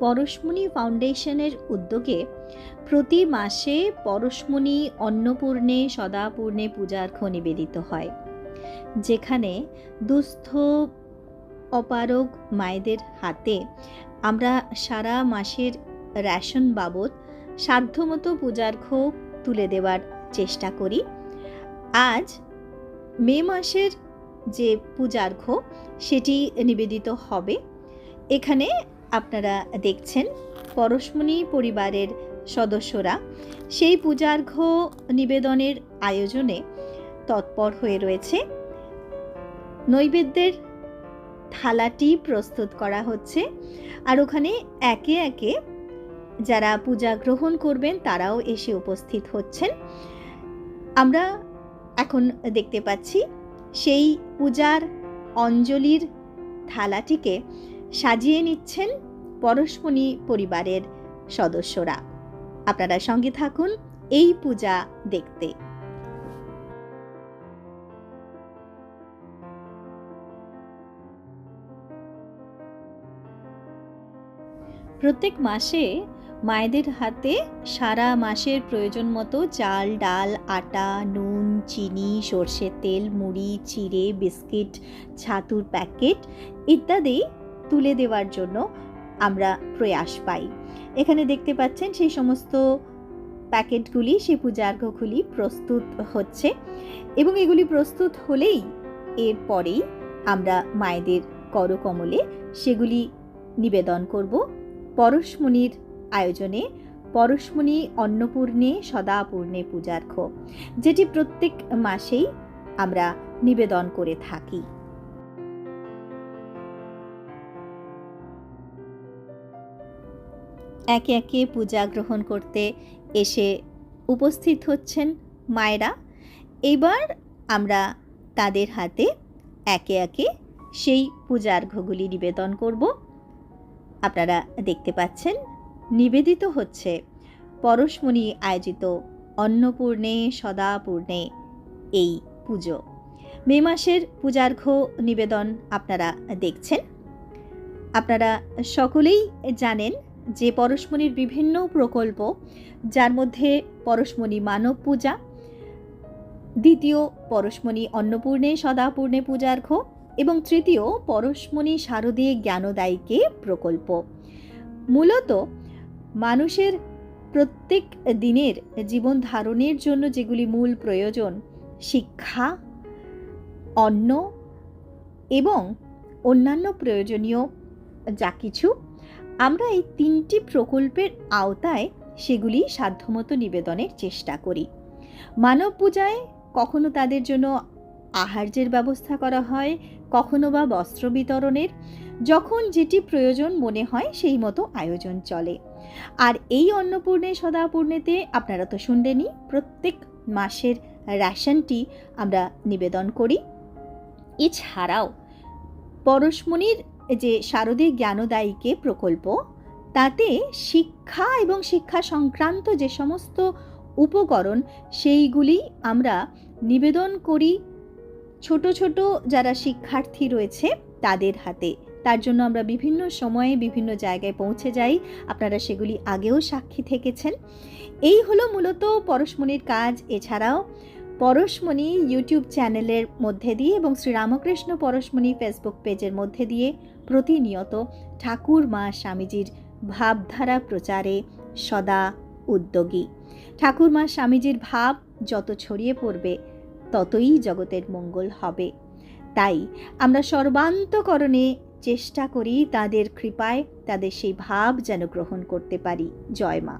পরশমণি ফাউন্ডেশনের উদ্যোগে প্রতি মাসে পরশমণি অন্নপূর্ণে, সদাপূর্ণে পূজার্ঘ নিবেদিত হয়, যেখানে দুস্থ, অপারগ মায়েদের হাতে আমরা সারা মাসের রেশন বাবদ সাধ্যমতো পূজার্ঘ তুলে দেওয়ার চেষ্টা করি। আজ মে মাসের যে পূজার্ঘ সেটি নিবেদিত হবে। এখানে আপনারা দেখছেন পরশমণি পরিবারের সদস্যরা। সেই পূজার্ঘ নিবেদনের আয়োজনে তৎপর হয়ে রয়েছে। নৈবেদ্যের থালাটি প্রস্তুত করা হচ্ছে আর ওখানে একে একে যারা পূজা গ্রহণ করবেন তারাও এসে উপস্থিত হচ্ছেন। আমরা এখন দেখতে পাচ্ছি সেই পূজার অঞ্জলির থালাটিকে সাজিয়ে নিচ্ছেন পরশমণি পরিবারের সদস্যরা। আপনারা সঙ্গে থাকুন এই পূজা দেখতে। প্রত্যেক মাসে মায়েদের হাতে সারা মাসের প্রয়োজন মতো চাল, ডাল, আটা, নুন, চিনি, সর্ষের তেল, মুড়ি, চিড়ে, বিস্কিট, ছাতুর প্যাকেট ইত্যাদি তুলে দেওয়ার জন্য আমরা প্রয়াস পাই। এখানে দেখতে পাচ্ছেন সেই সমস্ত প্যাকেটগুলি, সেই পূজার্ঘগুলি প্রস্তুত হচ্ছে এবং এগুলি প্রস্তুত হলেই এরপরেই আমরা মায়েদের করকমলে সেগুলি নিবেদন করব। পরশমণির আয়োজনে পরশমণি অন্নপূর্ণে, সদাপূর্ণে পূজার্ঘ, যেটি প্রত্যেক মাসেই আমরা নিবেদন করে থাকি। একে একে পূজা গ্রহণ করতে এসে উপস্থিত হচ্ছেন মায়েরা। এবার আমরা তাদের হাতে একে একে সেই পূজার পূজার্ঘগুলি নিবেদন করব। আপনারা দেখতে পাচ্ছেন, নিবেদিত হচ্ছে পরশমণি আয়োজিত অন্নপূর্ণে, সদাপূর্ণে এই পুজো। মে মাসের পূজার্ঘ নিবেদন আপনারা দেখছেন। আপনারা সকলেই জানেন যে পরশমণির বিভিন্ন প্রকল্প, যার মধ্যে পরশমণি মানব পূজা, দ্বিতীয় পরশমণি অন্নপূর্ণে সদাপূর্ণে পূজার্ঘ এবং তৃতীয় পরশমণি শারদীয় জ্ঞানদায়ীকে প্রকল্প। মূলত মানুষের প্রত্যেক দিনের জীবন ধারণের জন্য যেগুলি মূল প্রয়োজন, শিক্ষা, অন্ন এবং অন্যান্য প্রয়োজনীয় যা কিছু আমরা এই তিনটি প্রকল্পের আওতায় সেগুলি সাধ্যমতো নিবেদনের চেষ্টা করি। মানব পূজায় কখনো তাদের জন্য আহার্যের ব্যবস্থা করা হয়, কখনো বা বস্ত্র বিতরণের। যখন যেটি প্রয়োজন মনে হয়, সেই মতো আয়োজন চলে। আর এই অন্নপূর্ণে, সদাপূর্ণেতে আপনারা তো শুনলেনই, প্রত্যেক মাসের রেশনটি আমরা নিবেদন করি। এছাড়াও পরশমণির যে শারদীয় জ্ঞানদায়ীকে প্রকল্প, তাতে শিক্ষা এবং শিক্ষা সংক্রান্ত যে সমস্ত উপকরণ, সেইগুলি আমরা নিবেদন করি। ছোট ছোট যারা শিক্ষার্থী রয়েছে তাদের হাতে। তার জন্য আমরা বিভিন্ন সময়ে বিভিন্ন জায়গায় পৌঁছে যাই। আপনারা সেগুলি আগেও সাক্ষী থেকেছেন। এই হলো মূলত পরশমণির কাজ। এছাড়াও পরশমণি ইউটিউব চ্যানেলের মধ্যে দিয়ে এবং শ্রীরামকৃষ্ণ পরশমণি ফেসবুক পেজের মধ্যে দিয়ে প্রতিনিয়ত ঠাকুর মা স্বামীজির ভাবধারা প্রচারে সদা উদ্যোগী। ঠাকুর মা স্বামীজির ভাব যত ছড়িয়ে পড়বে, ততই জগতের মঙ্গল হবে। তাই আমরা সর্বান্তকরণে চেষ্টা করি তাদের কৃপায়, তাদের সেই ভাব যেন গ্রহণ করতে পারি। জয় মা।